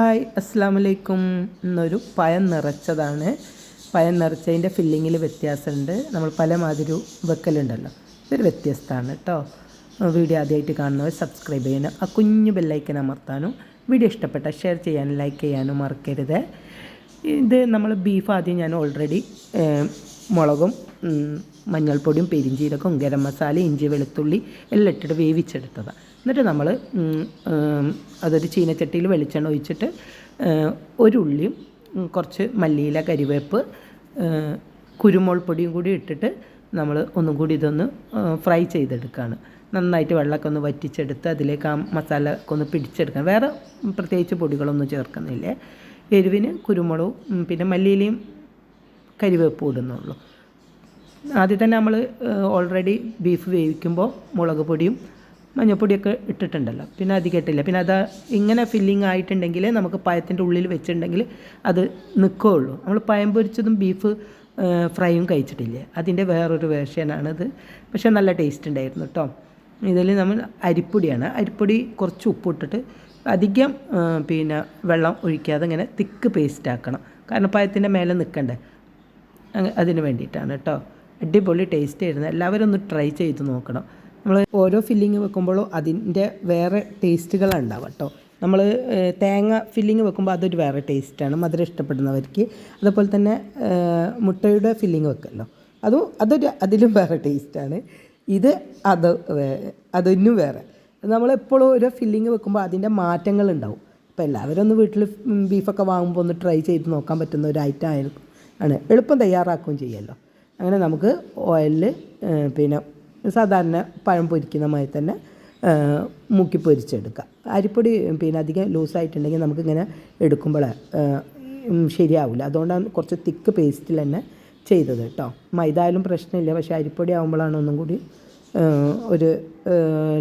Hi അസ്സാം വലൈക്കും എന്നൊരു പഴം നിറച്ചതാണ്. പഴം നിറച്ചതിന്റെ ഫില്ലിങ്ങിൽ വ്യത്യാസമുണ്ട്. നമ്മൾ പല മാതിരി വെക്കലുണ്ടല്ലോ. ഇതൊരു വ്യത്യസ്തമാണ് കേട്ടോ. വീഡിയോ ആദ്യമായിട്ട് കാണുന്നവർ സബ്സ്ക്രൈബ് ചെയ്യാനും ആ കുഞ്ഞു ബെല്ലൈക്കൻ അമർത്താനും വീഡിയോ ഇഷ്ടപ്പെട്ട ഷെയർ ചെയ്യാനും ലൈക്ക് ചെയ്യാനും മറക്കരുത്. ഇത് നമ്മൾ ബീഫ് ആദ്യം ഞാൻ ഓൾറെഡി മുളകും മഞ്ഞൾപ്പൊടിയും പെരിഞ്ചീരകവും ഗരം മസാല ഇഞ്ചി വെളുത്തുള്ളി എല്ലാം ഇട്ടിട്ട് വേവിച്ചെടുത്തതാണ് എന്നിട്ട് നമ്മൾ അതൊരു ചീനച്ചട്ടിയിൽ വെളിച്ചെണ്ണ ഒഴിച്ചിട്ട് ഒരു ഉള്ളിയും കുറച്ച് മല്ലിയില കരിവേപ്പ് കുരുമുളക് പൊടിയും കൂടി ഇട്ടിട്ട് നമ്മൾ ഒന്നും കൂടി ഇതൊന്ന് ഫ്രൈ ചെയ്തെടുക്കുകയാണ് നന്നായിട്ട് വെള്ളമൊക്കെ ഒന്ന് വറ്റിച്ചെടുത്ത് അതിലേക്ക് ആ മസാല ഒക്കെ ഒന്ന് പിടിച്ചെടുക്കണം വേറെ പ്രത്യേകിച്ച് പൊടികളൊന്നും ചേർക്കുന്നില്ലേ? എരിവിന് കുരുമുളകും പിന്നെ മല്ലിയിലയും കരിവേപ്പും ഇടുന്നുള്ളൂ. ആദ്യം തന്നെ നമ്മൾ ഓൾറെഡി ബീഫ് വേവിക്കുമ്പോൾ മുളക് പൊടിയും മഞ്ഞൾപ്പൊടിയൊക്കെ ഇട്ടിട്ടുണ്ടല്ലോ. പിന്നെ അധികം ഇട്ടില്ല. പിന്നെ അത് ഇങ്ങനെ ഫില്ലിംഗ് ആയിട്ടുണ്ടെങ്കിൽ നമുക്ക് പഴത്തിന്റെ ഉള്ളിൽ വെച്ചിട്ടുണ്ടെങ്കിൽ അത് നിൽക്കുകയുള്ളൂ നമ്മൾ പയം പൊരിച്ചതും ബീഫ് ഫ്രൈയും കഴിച്ചിട്ടില്ലേ? അതിന്റെ വേറൊരു വേർഷനാണിത് പക്ഷേ നല്ല ടേസ്റ്റ് ഉണ്ടായിരുന്നു കേട്ടോ ഇതിൽ നമ്മൾ അരിപ്പൊടിയാണ്. അരിപ്പൊടി കുറച്ച് ഉപ്പിട്ടിട്ട് അധികം പിന്നെ വെള്ളം ഒഴിക്കാതെ ഇങ്ങനെ തിക്ക് പേസ്റ്റ് ആക്കണം. കാരണം പഴത്തിന്റെ മേലെ നിൽക്കണ്ടേ അതിന് വേണ്ടിയിട്ടാണ് കേട്ടോ അടിപൊളി ടേസ്റ്റ് ആയിരുന്നു. എല്ലാവരും ഒന്ന് ട്രൈ ചെയ്ത് നോക്കണം. നമ്മൾ ഓരോ ഫില്ലിങ് വെക്കുമ്പോഴും അതിന്റെ വേറെ ടേസ്റ്റുകളാണ് കേട്ടോ. നമ്മൾ തേങ്ങ ഫില്ലിങ് വെക്കുമ്പോൾ അതൊരു വേറെ ടേസ്റ്റാണ് മധുരം ഇഷ്ടപ്പെടുന്നവർക്ക്. അതുപോലെ തന്നെ മുട്ടയുടെ ഫില്ലിങ് വെക്കല്ലോ. അതും അതൊരു അതിലും വേറെ ടേസ്റ്റാണ് ഇത് അത് അതിനും വേറെ. നമ്മളെപ്പോഴും ഓരോ ഫില്ലിങ് വെക്കുമ്പോൾ അതിന്റെ മാറ്റങ്ങൾ ഉണ്ടാവും അപ്പോൾ എല്ലാവരും ഒന്ന് വീട്ടിൽ ബീഫൊക്കെ വാങ്ങുമ്പോൾ ഒന്ന് ട്രൈ ചെയ്ത് നോക്കാൻ പറ്റുന്ന ഒരു ഐറ്റം ആണ്. എളുപ്പം തയ്യാറാക്കുകയും ചെയ്യുമല്ലോ അങ്ങനെ നമുക്ക് ഓയിലിൽ പിന്നെ സാധാരണ പഴം പൊരിക്കുന്ന മാതിരി തന്നെ മുക്കി പൊരിച്ചെടുക്കാം. അരിപ്പൊടി പിന്നെ അധികം ലൂസായിട്ടുണ്ടെങ്കിൽ നമുക്കിങ്ങനെ എടുക്കുമ്പോൾ ശരിയാവില്ല അതുകൊണ്ടാണ് കുറച്ച് തിക്ക് പേസ്റ്റിൽ തന്നെ ചെയ്തത് കേട്ടോ മൈദ ആയാലും പ്രശ്നമില്ല പക്ഷേ അരിപ്പൊടി ആകുമ്പോഴാണ് ഒന്നും കൂടി ഒരു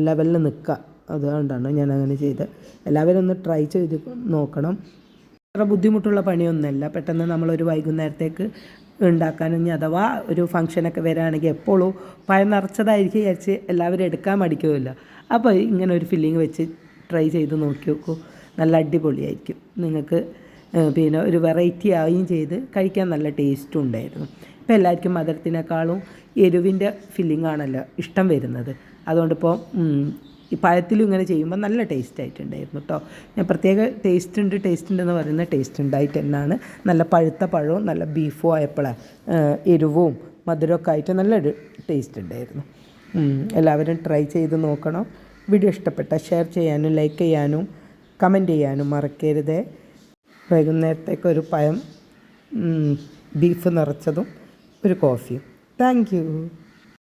ലെവലിൽ നിൽക്കുക അതുകൊണ്ടാണ് ഞാൻ അങ്ങനെ ചെയ്തത്. എല്ലാവരും ഒന്ന് ട്രൈ ചെയ്ത് നോക്കണം. അത്ര ബുദ്ധിമുട്ടുള്ള പണിയൊന്നുമല്ല. പെട്ടെന്ന് നമ്മളൊരു വൈകുന്നേരത്തേക്ക് ഉണ്ടാക്കാനും ഇനി അഥവാ ഒരു ഫംഗ്ഷനൊക്കെ വരികയാണെങ്കിൽ എപ്പോഴും പഴം നിറച്ചതായിരിക്കും വിചാരിച്ച് എല്ലാവരും എടുക്കാൻ മടിക്കുമല്ലോ അപ്പോൾ ഇങ്ങനെ ഒരു ഫില്ലിങ് വെച്ച് ട്രൈ ചെയ്ത് നോക്കി നോക്കൂ. നല്ല അടിപൊളിയായിരിക്കും. നിങ്ങൾക്ക് പിന്നെ ഒരു വെറൈറ്റി ആവുകയും ചെയ്ത് കഴിക്കാൻ നല്ല ടേസ്റ്റും ഉണ്ടായിരുന്നു. ഇപ്പോൾ എല്ലാവർക്കും മധുരത്തിനേക്കാളും എരിവിന്റെ ഫില്ലിംഗ് ഇഷ്ടം വരുന്നത്. അതുകൊണ്ടിപ്പോൾ ഈ പഴത്തിലും ഇങ്ങനെ ചെയ്യുമ്പോൾ നല്ല ടേസ്റ്റ് ആയിട്ടുണ്ടായിരുന്നു കേട്ടോ ഞാൻ പ്രത്യേക ടേസ്റ്റ് ഉണ്ട് ടേസ്റ്റ് ഉണ്ടെന്ന് പറയുന്ന ടേസ്റ്റ് ഉണ്ടായിട്ട് തന്നെയാണ് നല്ല പഴുത്ത പഴവും നല്ല ബീഫോ ആയപ്പോൾ എരിവും മധുരമൊക്കെ ആയിട്ട് നല്ലൊരു ടേസ്റ്റ് ഉണ്ടായിരുന്നു. എല്ലാവരും ട്രൈ ചെയ്ത് നോക്കണം. വീഡിയോ ഇഷ്ടപ്പെട്ട ഷെയർ ചെയ്യാനും ലൈക്ക് ചെയ്യാനും കമന്റ് ചെയ്യാനും മറക്കരുത്. വൈകുന്നേരത്തേക്ക് ഒരു പഴം ബീഫ് നിറച്ചതും ഒരു കോഫിയും താങ്ക്